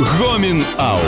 Гомін Аут.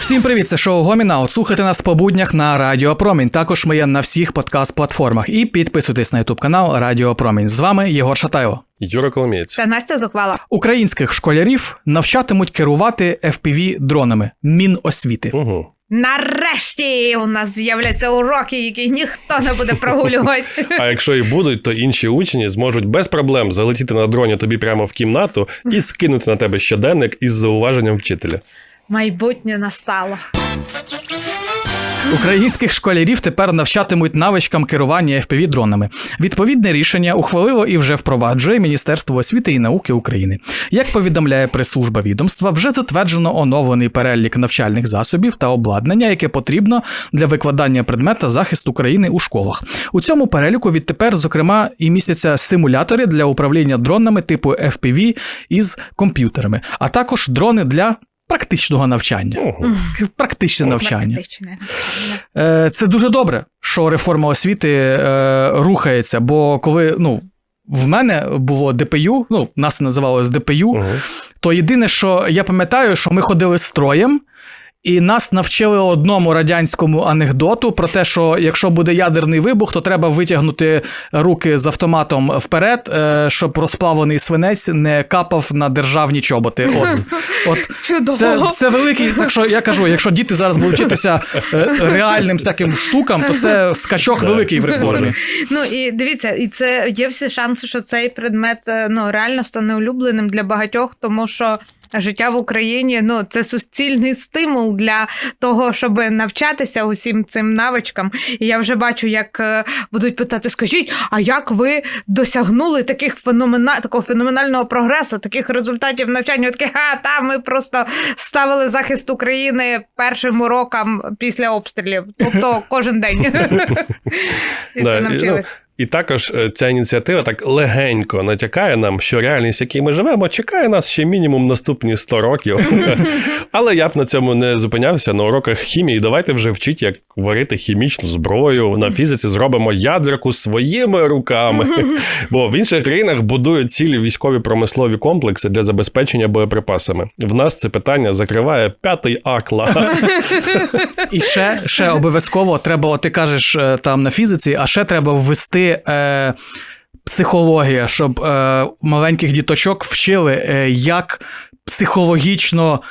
Всім привіт, це шоу Гомінаут. Слухайте нас по буднях на Радіо Промінь. Також ми є на всіх подкаст-платформах. І підписуйтесь на ютуб канал Радіо Промінь. З вами Єгор Шатайло. Юра Коломієць. Та Настя зухвала. Українських школярів навчатимуть керувати fpv дронами Міносвіти. Угу. Нарешті у нас з'являться уроки, які ніхто не буде прогулювати. А якщо і будуть, то інші учні зможуть без проблем залетіти на дроні тобі прямо в кімнату і скинути на тебе щоденник із зауваженням вчителя. Майбутнє настало. Українських школярів тепер навчатимуть навичкам керування fpv дронами. Відповідне рішення ухвалило і вже впроваджує Міністерство освіти і науки України. Як повідомляє прес-служба відомства, вже затверджено оновлений перелік навчальних засобів та обладнання, яке потрібно для викладання предмета захист України у школах. У цьому переліку відтепер, зокрема, і містяться симулятори для управління дронами типу FPV із комп'ютерами, а також дрони для практичного навчання. Ого. Практичне навчання. Практичне. Е, Це дуже добре, що реформа освіти е, рухається. Бо коли ну, в мене було ДПЮ, ну, нас називалось ДПЮ, Угу. то єдине, що я пам'ятаю, що ми ходили з строєм. І нас навчили одному радянському анекдоту про те, що якщо буде ядерний вибух, то треба витягнути руки з автоматом вперед, е, щоб розплавлений свинець не капав на державні чоботи. От, от Чудово. це, це великий. Так що я кажу, якщо діти зараз будуть вчитися е, реальним всяким штукам, то це скачок Да. великий в реформі. Ну і дивіться, і це є всі шанси, що цей предмет е, ну реально стане улюбленим для багатьох, тому що. Життя в Україні ну це суцільний стимул для того, щоб навчатися усім цим навичкам. І я вже бачу, як е, будуть питати: скажіть, а як ви досягнули таких феномена... такого феноменального прогресу, таких результатів навчання? Таке, а та ми просто ставили захист України першим урокам після обстрілів, тобто кожен день. Всі ну, навчились. І також е, ця ініціатива так легенько натякає нам, що реальність, в якій ми живемо, чекає нас ще мінімум наступні 100 років. Але я б на цьому не зупинявся на уроках хімії. Давайте вже вчіть, як варити хімічну зброю. На фізиці зробимо ядерку своїми руками. Бо в інших країнах будують цілі військові промислові комплекси для забезпечення боєприпасами. В нас це питання закриває п'ятий А клас. І ще, ще обов'язково треба, ти кажеш е, там на фізиці, а ще треба ввести. Е, Психологія, щоб е, маленьких діточок вчили, е, як психологічно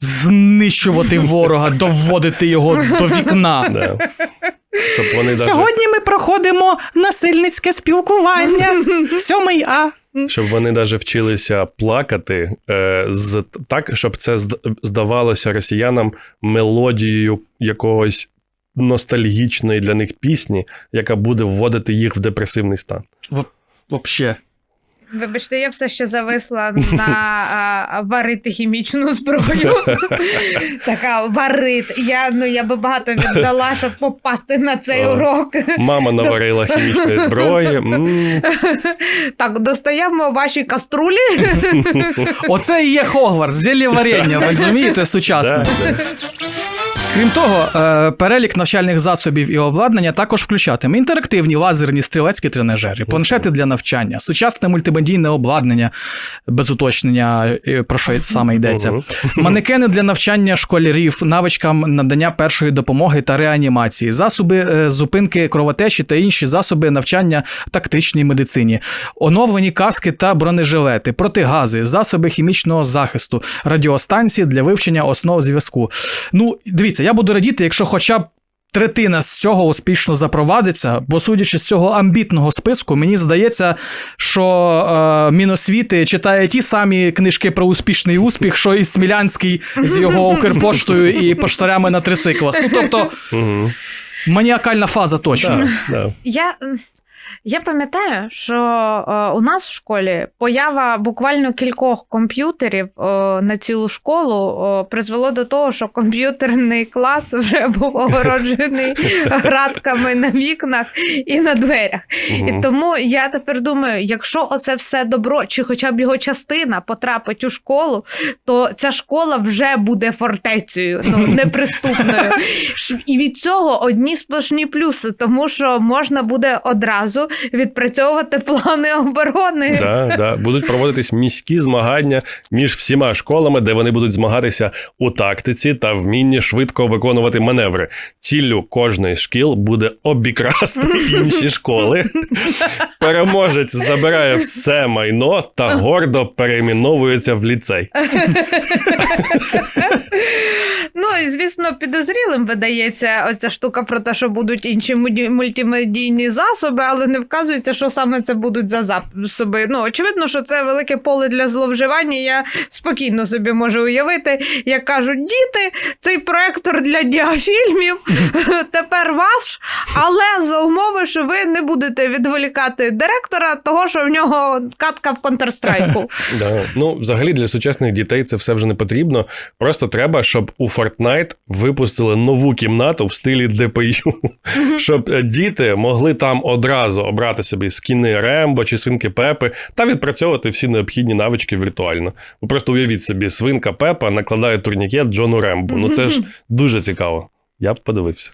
знищувати ворога, доводити його до вікна. Да. Щоб вони даже... Сьогодні ми проходимо насильницьке спілкування. Сьомий А. Щоб вони навіть вчилися плакати е, з так, щоб це здавалося росіянам мелодією якогось ностальгічної для них пісні, яка буде вводити їх в депресивний стан. Вообще. Вибачте, я все ще зависла на а, варити хімічну зброю. така варити. Я, ну, я би багато віддала, щоб попасти на цей урок. Мама наварила хімічної зброї. Так, достаємо ваші каструлі. Оце і є Хогвартс, зілля варення, ви розумієте, сучасне. Крім того, е, перелік навчальних засобів і обладнання також включатиме інтерактивні лазерні стрілецькі тренажери, планшети для навчання, сучасне мультимедійне обладнання без уточнення, е, про що саме йдеться, манекени для навчання школярів, навичкам надання першої допомоги та реанімації, засоби е, зупинки кровотечі та інші засоби навчання тактичній медицині, оновлені каски та бронежилети, протигази, засоби хімічного захисту, радіостанції для вивчення основ зв'язку. Ну, дивіться, я буду радіти, якщо хоча б. Третина з цього успішно запровадиться, бо судячи з цього амбітного списку, мені здається, що е, Міносвіти читає ті самі книжки про успішний успіх, що і Смілянський з його Укрпоштою і поштарями на трициклах. Ну тобто, маніакальна фаза точно. Да, да. Я, я пам'ятаю, що е, у нас в школі поява буквально кількох комп'ютерів е, на цілу школу е, призвело до того, що комп'ютерний клас вже був огороджений градками на вікнах і на дверях. Мгм. І тому я тепер думаю, якщо оце все добро, чи хоча б його частина потрапить у школу, то ця школа вже буде фортецею, ну неприступною. І від цього одні сплошні плюси, тому що можна буде одразу одразу відпрацьовувати плани оборони. Да, да. Будуть проводитись міські змагання між всіма школами, де вони будуть змагатися у тактиці та вмінні швидко виконувати маневри. Ціллю кожної шкіл буде обікрасти інші школи. Переможець забирає все майно та гордо перейменовується в ліцей. Звісно, підозрілим видається оця штука про те, що будуть інші мультимедійні засоби, але не вказується, що саме це будуть за засоби. Ну очевидно, що це велике поле для зловживання. Я спокійно собі можу уявити, як кажуть діти, цей проектор для діафільмів тепер ваш, але за умови, що ви не будете відволікати директора, того що в нього катка в Counter-Strike. Ну, взагалі для сучасних дітей це все вже не потрібно. Просто треба, щоб у Fortnite випустили нову кімнату в стилі ДПЮ, щоб е, діти могли там одразу обрати собі скіни Рембо чи свинки Пепи та відпрацьовувати всі необхідні навички віртуально. Ви просто уявіть собі, свинка Пепа накладає турнікет Джону Рембо. Ну це ж дуже цікаво. Я б подивився.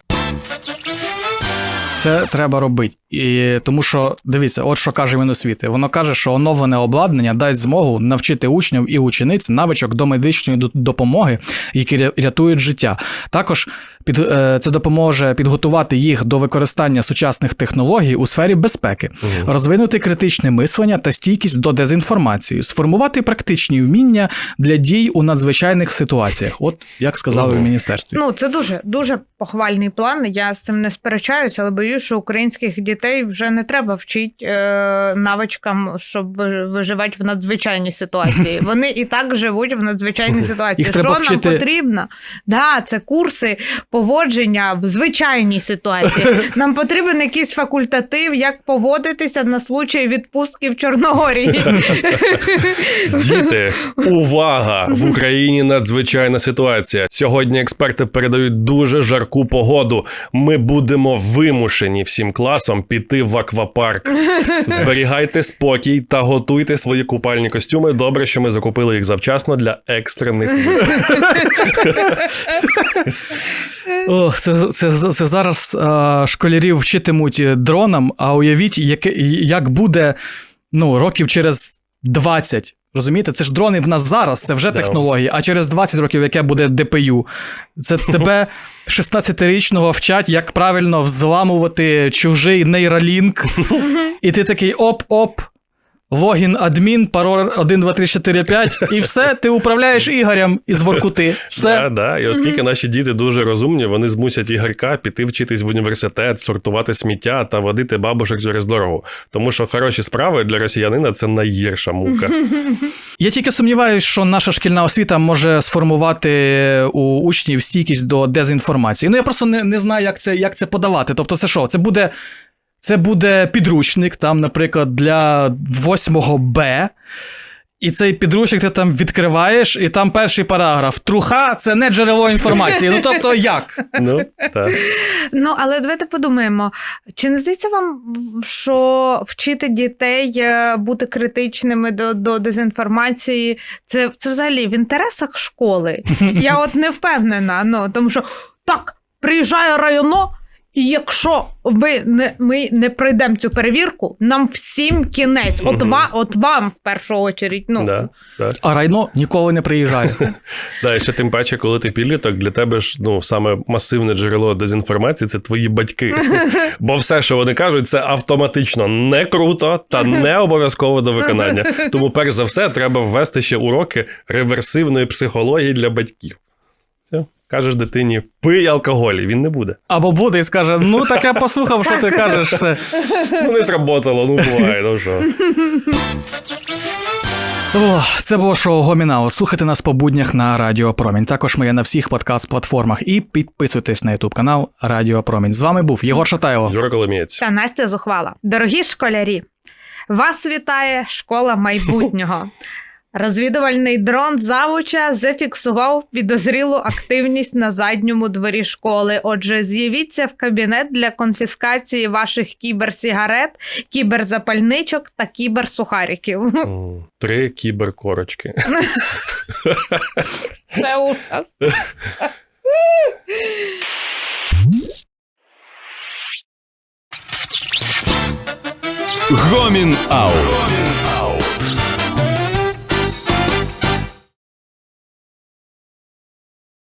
Це треба робити. І тому що дивіться, от що каже Міносвіти. Воно каже, що оновлене обладнання дасть змогу навчити учнів і учениць навичок до медичної допомоги, які рятують життя. Також під е, це допоможе підготувати їх до використання сучасних технологій у сфері безпеки, розвинути критичне мислення та стійкість до дезінформації, сформувати практичні вміння для дій у надзвичайних ситуаціях. От як сказали в міністерстві. Ну, це дуже дуже похвальний план. Я з цим не сперечаюся, але боюсь, що українських дітей вже не треба вчити е, навичкам, щоб виживати в надзвичайній ситуації. Вони і так живуть в надзвичайній ситуації. Їх що нам потрібно? Да, це курси поводження в звичайній ситуації. Нам потрібен якийсь факультатив, як поводитися на случай відпустки в Чорногорії. Діти, увага! В Україні надзвичайна ситуація. Сьогодні експерти передають дуже жарку погоду. Ми будемо вимушені всім класом піти в аквапарк. Зберігайте спокій та готуйте свої купальні костюми. Добре, що ми закупили їх завчасно для екстрених. Ох, це, це, це зараз е, школярів вчитимуть дронам, а уявіть, яке, як буде ну, років через 20. Розумієте, це ж дрони в нас зараз, це вже технології, а через 20 років яке буде ДПЮ. Це тебе 16-річного вчать, як правильно взламувати чужий нейролінк. І ти такий оп-оп. Логін адмін, пароль 1, 2, 3, 4, 5, і все, ти управляєш Ігорем із Воркути. Все. Да, да. І оскільки наші діти дуже розумні, вони змусять Ігорька піти вчитись в університет, сортувати сміття та водити бабушек через дорогу. Тому що хороші справи для росіянина це найгірша мука. Я тільки сумніваюся, що наша шкільна освіта може сформувати у учнів стійкість до дезінформації. Ну я просто не, не знаю, як це, як це подавати. Тобто, це що? Це буде, це буде підручник, там, наприклад, для 8 Б. І цей підручник ти там відкриваєш, і там перший параграф. Труха це не джерело інформації. Ну тобто як? Ну, так. Ну, але давайте подумаємо, чи не здається вам, що вчити дітей е, бути критичними до, до дезінформації, це, це взагалі в інтересах школи? Я от не впевнена. Ну, тому що так, приїжджає районо. І якщо ви не, ми не пройдемо цю перевірку, нам всім кінець. От, Мгм. ва, от вам в першу очередь. Ну, Да, да. А райно ніколи не приїжджає. Да, і ще тим паче, коли ти підліток, для тебе ж ну саме масивне джерело дезінформації це твої батьки. Бо все, що вони кажуть, це автоматично не круто та не обов'язково до виконання. Тому, перш за все, треба ввести ще уроки реверсивної психології для батьків. Кажеш дитині, пий алкоголь, і він не буде. Або буде і скаже: ну так я послухав, що ти кажеш. Все. Ну, не сработало, ну буває, ну що. О, це було шоу Гомінаут. Слухайте нас по буднях на Радіо Промінь. Також ми є на всіх подкаст-платформах. І підписуйтесь на Ютуб канал Радіо Промінь. З вами був Єгор Шатайло. Юра Коломієць. Та Настя Зухвала. Дорогі школярі, вас вітає школа майбутнього. Розвідувальний дрон завуча зафіксував підозрілу активність на задньому дворі школи. Отже, з'явіться в кабінет для конфіскації ваших кіберсігарет, кіберзапальничок та кіберсухариків. Три кіберкорочки. Це ужас. Гомін Аут.